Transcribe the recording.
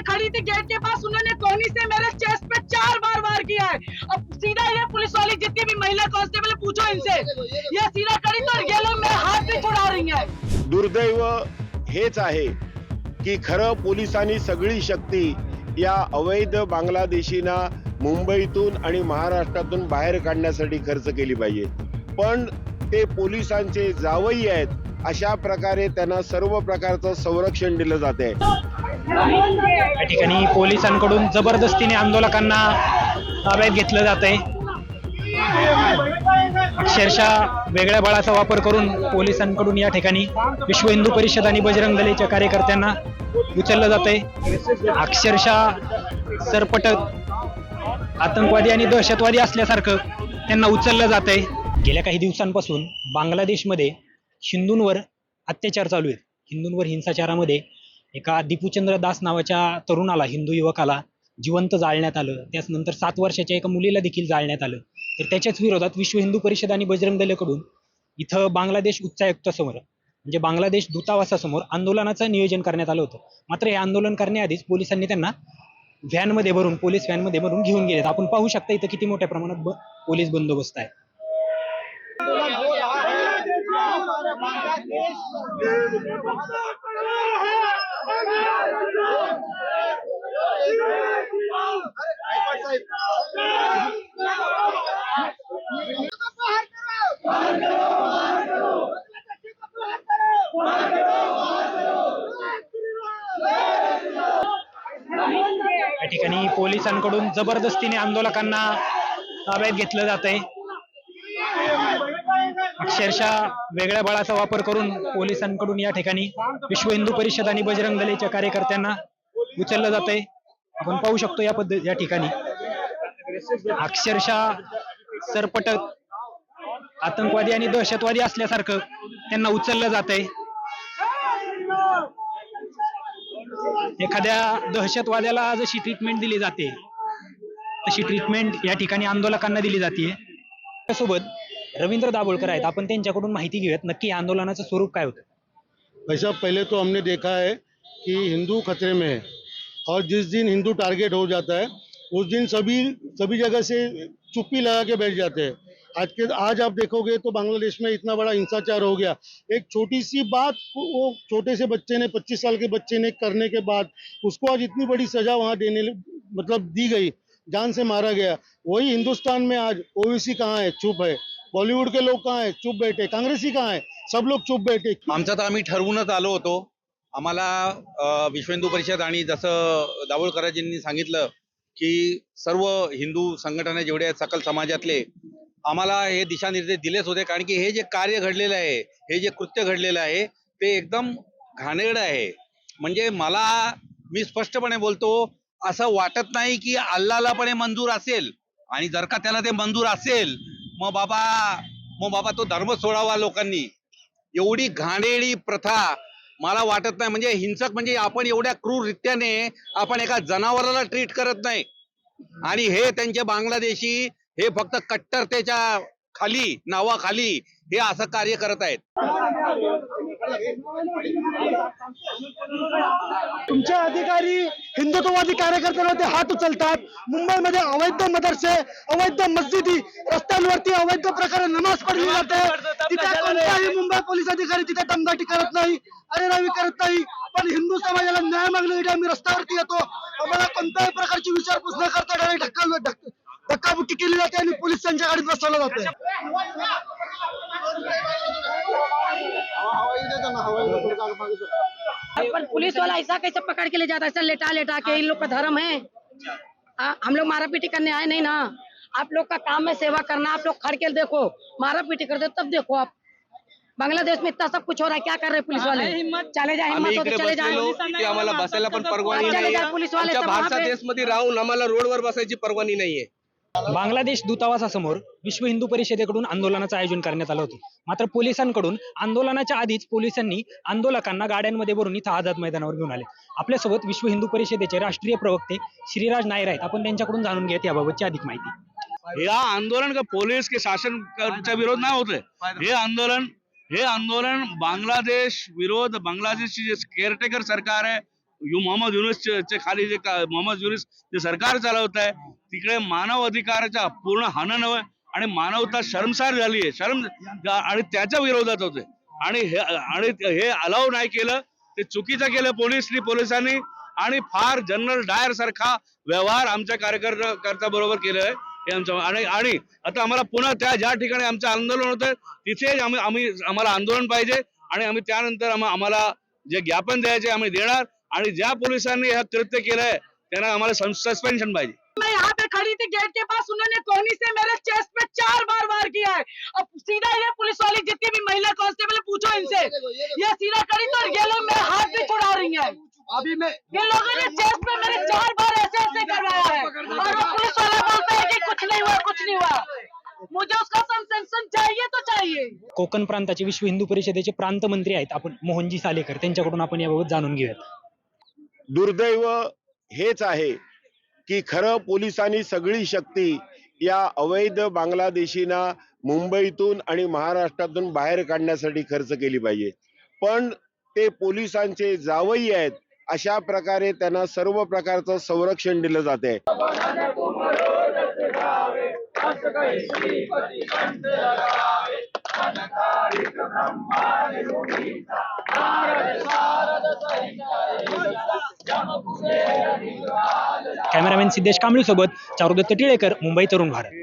मैं खड़ी थी गेट के पास उन्होंने कोहनी से मेरे चेस्ट पे चार बार वार किया है। अब सीधा ये पुलिस वाली जितनी भी महिला कांस्टेबल पूछो इनसे। ये सीधा खड़ी तो ये लोग मेरे हाथ भी छुड़ा रही है। दुर्दैव हेच आहे की खरं पोलिसांनी सगळी शक्ती या अवैध बांगलादेशींना मुंबईतून आणि महाराष्ट्रातून बाहेर काढण्यासाठी खर्च केली पाहिजे. पण ते पोलिसांचे जावई आहेत. अशा प्रकारे त्यांना सर्व प्रकारचं संरक्षण दिलं जाते. या ठिकाणी पोलिसांकडून जबरदस्तीने आंदोलकांना ताब्यात घेतलं जात आहे अक्षरशः वेगळ्या बळाचा वापर करून पोलिसांकडून या ठिकाणी विश्व हिंदू परिषद आणि बजरंग दलेच्या कार्यकर्त्यांना उचललं जात आहे अक्षरशः सरपटत आतंकवादी आणि दहशतवादी असल्यासारखं त्यांना उचललं जात आहे गेल्या काही दिवसांपासून बांगलादेशमध्ये हिंदूंवर अत्याचार चालू आहेत. हिंदूंवर हिंसाचारामध्ये एका दीपूचंद्र दास नावाच्या तरुणाला हिंदू युवकाला जिवंत जाळण्यात आलं. त्याचनंतर सात वर्षाच्या एका मुलीला देखील जाळण्यात आलं. तर त्याच्याच विरोधात विश्व हिंदू परिषद आणि बजरंग दलाकडून इथं बांगलादेश उच्चायुक्तासमोर म्हणजे बांगलादेश दूतावासासमोर आंदोलनाचं नियोजन करण्यात आलं होतं. मात्र हे आंदोलन करण्याआधीच पोलिसांनी त्यांना व्हॅनमध्ये भरून पोलीस व्हॅनमध्ये भरून घेऊन गेलेत. आपण पाहू शकता इथं किती मोठ्या प्रमाणात ब- पोलीस बंदोबस्त आहे. या ठिकाणी पोलिसांकडून जबरदस्तीने आंदोलकांना ताब्यात घेतलं जात आहे अक्षरशः वेगळ्या बळाचा वापर करून पोलिसांकडून या ठिकाणी विश्व हिंदू परिषद आणि बजरंग दलेच्या कार्यकर्त्यांना उचललं जात आहे आपण पाहू शकतो या पद्धत या ठिकाणी. अक्षरशः सरपटत आतंकवादी आणि दहशतवादी असल्यासारखं त्यांना उचललं जात आहे एखाद्या दहशतवाद्याला जशी ट्रीटमेंट दिली जाते तशी ट्रीटमेंट या ठिकाणी आंदोलकांना दिली जाते त्यासोबत रवींद्र दाभोळकर आहेत. आपण त्यांच्याकडून माहिती घेऊयात. नक्की आंदोलनाचं स्वरूप काय होतं? भाई साहब पहले तो हमने देखा है कि हिंदू खतरे में है और जिस दिन हिंदू टारगेट हो जाता है उस दिन सभी सभी जगह से चुप्पी लगा के बैठ जाते हैं। आज के आज आप देखोगे तो बांग्लादेश में इतना बड़ा हिंसाचार हो गया। एक छोटी सी बात वो छोटे से बच्चे ने 25 साल के बच्चे ने करने के बाद उसको आज इतनी बड़ी सजा वहां देने मतलब दी गई जान से मारा गया। वही हिंदुस्तान में आज ओवीसी कहाँ है? चुप है। बॉलीवुड के लोग कहाँ है? चुप बैठे। कांग्रेसी कहाँ है? सब लोग चुप बैठे। आमचं तर आम्ही ठरवूनच आलो होतो. आम्हाला विश्वेंदू परिषद आणि जसं दाभोळकराजींनी सांगितलं की सर्व हिंदू संघटना जेवढे आहेत सकल समाजातले आम्हाला हे दिशानिर्देश दिलेच होते. कारण की हे जे कार्य घडलेलं आहे हे जे कृत्य घडलेलं आहे ते एकदम घाणेरडं आहे. म्हणजे मला मी स्पष्टपणे बोलतो असं वाटत नाही की अल्लाला पण हे मंजूर असेल. आणि जर का त्याला ते मंजूर असेल मग बाबा मग बाबा तो धर्म सोडावा लोकांनी. एवढी घाणेळी प्रथा मला वाटत नाही. म्हणजे हिंसक म्हणजे आपण एवढ्या क्रूररित्याने आपण एका जनावराला ट्रीट करत नाही. आणि हे त्यांचे बांगलादेशी हे फक्त कट्टरतेच्या खाली नावाखाली हे असं कार्य करत आहेत. तुमचे अधिकारी हिंदुत्ववादी कार्यकर्त्यांवरती हात उचलतात. मुंबईमध्ये अवैध मदरसे अवैध मस्जिदी रस्त्यांवरती अवैध प्रकारे नमाज पडली जाते. तिथे कोणताही मुंबई पोलीस अधिकारी तिथे दमदाटी करत नाही अरेरावी करत नाही. पण हिंदू समाजाला न्याय मागण्यासाठी आम्ही रस्त्यावरती येतो. आम्हाला कोणत्याही प्रकारची विचारपूस न करता डायरेक्ट धक्का धक्का- धक्काबुक्की केली जाते आणि पोलीस त्यांच्या गाडीत बसवलं जाते. पर पुलिस वाला ऐसा कैसे पकड़ के ले जाता है? ऐसा लेटा लेटा के इन लोग का धर्म है। आ, हम लोग मारा पीटी करने आए नहीं ना। आप लोग का काम है सेवा करना। आप लोग खड़ के देखो। मारा पीटी करते तब देखो आप। बांग्लादेश में इतना सब कुछ हो रहा है। क्या कर रहे हैं पुलिस वाले? चले जाए हिम्मत हो तो चले जाए। बसलेलो की आम्हाला बसायला पण परवानगी चले नाही पुलिस वाले भारतात देशमध्ये राहून आम्हाला रोडवर बसायची परवानगी नाहीये. बांगलादेश दूतावासासमोर विश्व हिंदू परिषदेकडून आंदोलनाचं आयोजन करण्यात आलं होतं. मात्र पोलिसांकडून आंदोलनाच्या आधीच पोलिसांनी आंदोलकांना गाड्यांमध्ये भरून इथं आझाद मैदानावर घेऊन आले. आपल्यासोबत विश्व हिंदू परिषदेचे राष्ट्रीय प्रवक्ते श्रीराज नायर आहेत. आपण त्यांच्याकडून जाणून घेत याबाबतची अधिक माहिती. या आंदोलन का पोलीस के शासन का विरोध नाही होत हे आंदोलन हे आंदोलन बांगलादेश विरोध बांगलादेशची जे केअरटेकर सरकार आहे यू मोहम्मद युनुसचे खाली जे मोहम्मद युनिस जे सरकार चालवत आहे तिकडे मानव अधिकाराच्या पूर्ण हनन आणि मानवता शर्मसार झाली आहे शर्म आणि त्याच्या विरोधात होते. आणि हे आणि हे अलाव नाही केलं ते चुकीचं केलं पोलिसनी पोलिसांनी. आणि फार जनरल डायर सारखा व्यवहार आमच्या कार्यकर्त्या करता बरोबर केलं आहे. हे आमचं आणि आणि आता आम्हाला पुन्हा त्या ज्या ठिकाणी आमचं आंदोलन होतं तिथे आम्ही आम्ही आम्हाला आंदोलन पाहिजे. आणि आम्ही त्यानंतर आम्हाला जे ज्ञापन द्यायचे आम्ही देणार. आणि ज्या पोलिसांनी हे कृत्य केलंय त्यांना आम्हाला सस्पेन्शन पाहिजे. मैं यहाँ पे खड़ी थी गेट के पास उन्होंने कोनी से मेरे चेस्ट पे चार बार वार किया है। अब सीधा ये पुलिस वाली जितनी भी महिला कांस्टेबल पूछो इनसे। ये सीधा करी तो ये लोग मेरे हाथ भी छुड़ा रही हैं। अभी मैं इन लोगों ने चेस्ट पे मेरे चार बार ऐसे ऐसे करवाया है। और वो पुलिस वाला बोलता है कि कुछ नहीं हुआ कुछ नहीं हुआ। मुझे उसका संसेशन चाहिए तो चाहिए। कोकण प्रांताचे विश्व हिंदू परिषदेचे प्रांत मंत्री आहेत आपण मोहनजी सालेकर. त्यांच्याकडून आपण याबाबत जाणून घेऊयात. दुर्दैव हेच आहे की खरं पोलिसांनी सगळी शक्ती या अवैध बांगलादेशींना मुंबईतून आणि महाराष्ट्रातून बाहेर काढण्यासाठी खर्च केली पाहिजे. पण ते पोलिसांचे जावई आहेत अशा प्रकारे त्यांना सर्व प्रकारचं संरक्षण दिलं जात आहे कॅमेरामॅन सिद्धेश कांबळी सोबत चारुदत्त टिळेकर मुंबई तरुण भारत.